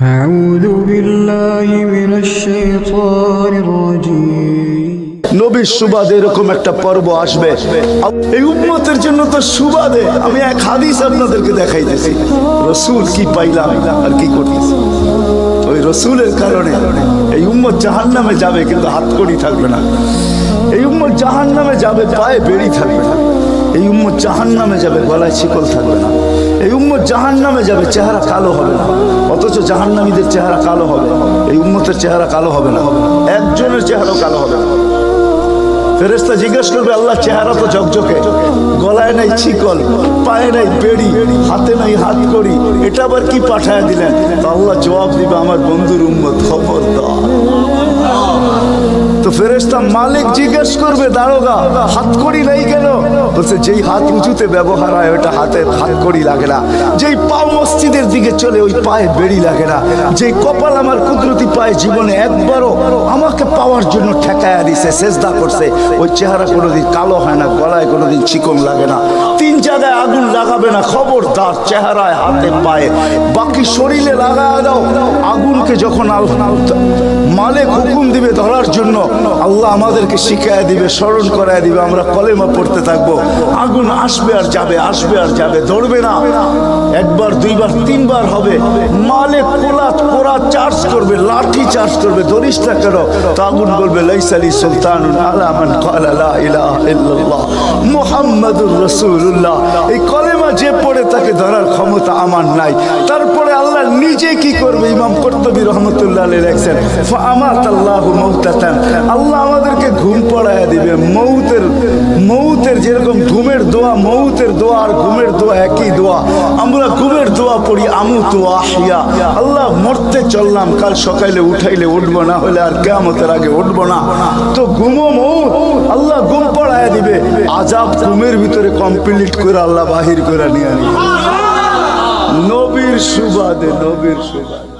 أعوذ بالله من الشيطان الرجيم নবীর সুবাদে এরকম একটা পর্ব আসবে এই উম্মতের জন্য তো সুবাদে আমি এক হাদিস আপনাদেরকে দেখাইতেছি রসুল কি পাইলাম আর কি করতেছি ওই রসুলের কারণে এই উম্মত জাহান নামে যাবে কিন্তু হাত কড়ি থাকবে না এই উম্মত জাহান নামে যাবে পায়ে বেড়ি থাকবে না এই উম্মত জাহান নামে যাবে, গলায় শিকল থাকবে না। এই উম্মত জাহান নামে যাবে, চেহারা কালো হবে না। অথচ জাহান্নামীদের চেহারা কালো হবে। এই উম্মতের চেহারা কালো হবে না। একজনের চেহারা কালো হবে না। ফেরেস্তা জিজ্ঞেস করবে আল্লাহ চেহারা তো ঝকঝকে। গলায় নাই চিকল পায়ে নাই বেড়ি, হাতে নাই হাত করি এটা আবার কি পাঠায় দিলেন? আল্লাহ জবাব দিবে, আমার বন্ধুর উম্মত খবর দাও ফেরেস্তা মালিক জিজ্ঞেস করবে, দারোগা হাত করি নাই কেন? বলছে, যেই হাত উঁচুতে ব্যবহার হয়, ওটা হাতের হাত করি লাগে না। যেই পা মসজিদের দিকে চলে, ওই পায়ে বেড়ি লাগে না। যেই কপাল আমার কুদরতি পায়ে জীবনে একবারও আমাকে পাওয়ার জন্য ঠেকায়া দিছে, সেজদা করছে, ওই চেহারা কোনোদিন কালো হয় না গলায় কোনোদিন চিকন লাগে না। তিন জায়গায় আগুন লাগাবে না, খবরদার চেহারায়, হাতে পায়ে। বাকি শরীরে লাগায় দাও। আগুনকে যখন মালিক হুকুম দিবে ধরার জন্য, আল্লাহ আমাদেরকে শিখায় দিবে, স্মরণ করায় দিবে, আমরা কলেমা পড়তে থাকব। আগুন আসবে আর যাবে, আসবে আর যাবে, ধরবে না। একবার, দুইবার, তিনবার হবে। মালে কোলাত কোরা চার্জ করবে, লাঠি চার্জ করবে, ধরিস না কেন? তো আগুন বলবে, লাইসালি সুলতান আলামান ক্বালা লা ইলাহা ইল্লাল্লাহ। মুহাম্মাদুর রাসূলুল্লাহ। এই কলেমা যে পড়ে তাকে ধরার ক্ষমতা আমার নাই। তারপরে আল্লাহ নিজে কি করবে? ইমাম কর্তবী রহমতুল্লাহ লেখছেন আমাত আল্লাহ মৌতাতান আল্লাহ আমাদেরকে ঘুম পড়ায় দিবে। মৌতের মৌতের যেরকম ঘুমের দোয়া, মৌতের দোয়া আর ঘুমের দোয়া একই দোয়া। আমরা ঘুমের দোয়া পড়ি আমু তো আহিয়া আল্লাহ মরতে চললাম, কাল সকালে উঠাইলে উঠবো, না হলে আর কেমতের আগে উঠবো না। তো ঘুমো মৌত। আল্লাহ ঘুম পড়ায় দিবে। আজাব ঘুমের ভিতরে কমপ্লিট করে আল্লাহ বাহির করে নিয়ে আনি। নবীর সুবাদে নবীর সুবাদে।